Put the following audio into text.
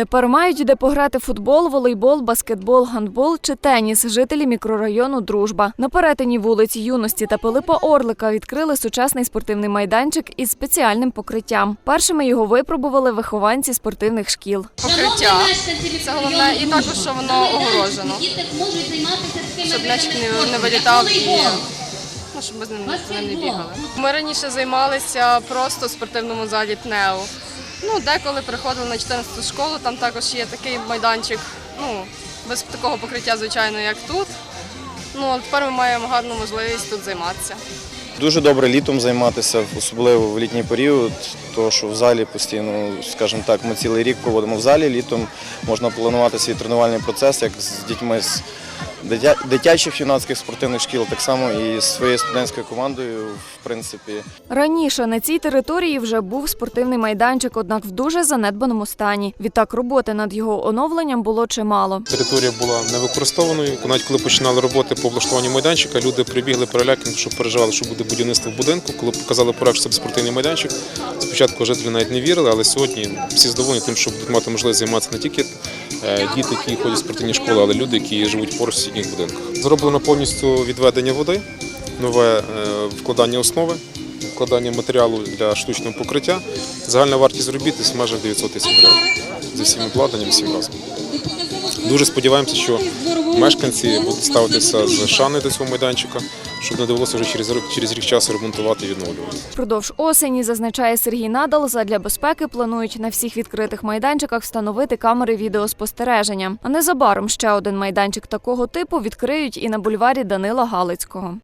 Тепер мають де пограти футбол, волейбол, баскетбол, гандбол чи теніс. Жителі мікрорайону Дружба на перетині вулиць Юності та Пилипа Орлика відкрили сучасний спортивний майданчик із спеціальним покриттям. Першими його випробували вихованці спортивних шкіл. покриття. Це головне, і також, що воно огорожено, щоб м'ячик не, не вилітав і ну, щоб ми з ним не- бігали. Ми раніше займалися просто в спортивному залі ТНЕУ. Ну, деколи приходили на 14 школу, там також є такий майданчик, ну, без такого покриття, звичайно, як тут. Ну, а тепер ми маємо гарну можливість тут займатися. Дуже добре літом займатися, особливо в літній період, тому що в залі постійно, скажімо так, ми цілий рік проводимо в залі. Літом можна планувати свій тренувальний процес як з дітьми з дитячих юнацьких спортивних шкіл, так само і з своєю студентською командою, в принципі. Раніше на цій території вже був спортивний майданчик, однак в дуже занедбаному стані. Відтак роботи над його оновленням було чимало. Територія була невикористованою. Навіть коли починали роботи по облаштуванню майданчика, люди прибігли перелякані, що переживали, що буде будівництво будинку. Коли показали проект, що це спортивний майданчик, спочатку жителі навіть не вірили, але сьогодні всі задоволені тим, що будуть мати можливість займатися не тільки діти, які ходять в спортивні школи, але люди, які живуть поруч в сусідніх будинках. Зроблено повністю відведення води, нове е, вкладання основи. Вкладання матеріалу для штучного покриття. Загальна вартість робіт в межах 900 тисяч гривень за всім обладнанням, всім разом. Дуже сподіваємося, що мешканці будуть ставитися з шани до цього майданчика, щоб не довелося вже через рік- через рік часу ремонтувати і відновлювати. Продовж осені, зазначає Сергій Надал, задля безпеки планують на всіх відкритих майданчиках встановити камери відеоспостереження. А незабаром ще один майданчик такого типу відкриють і на бульварі Данила Галицького.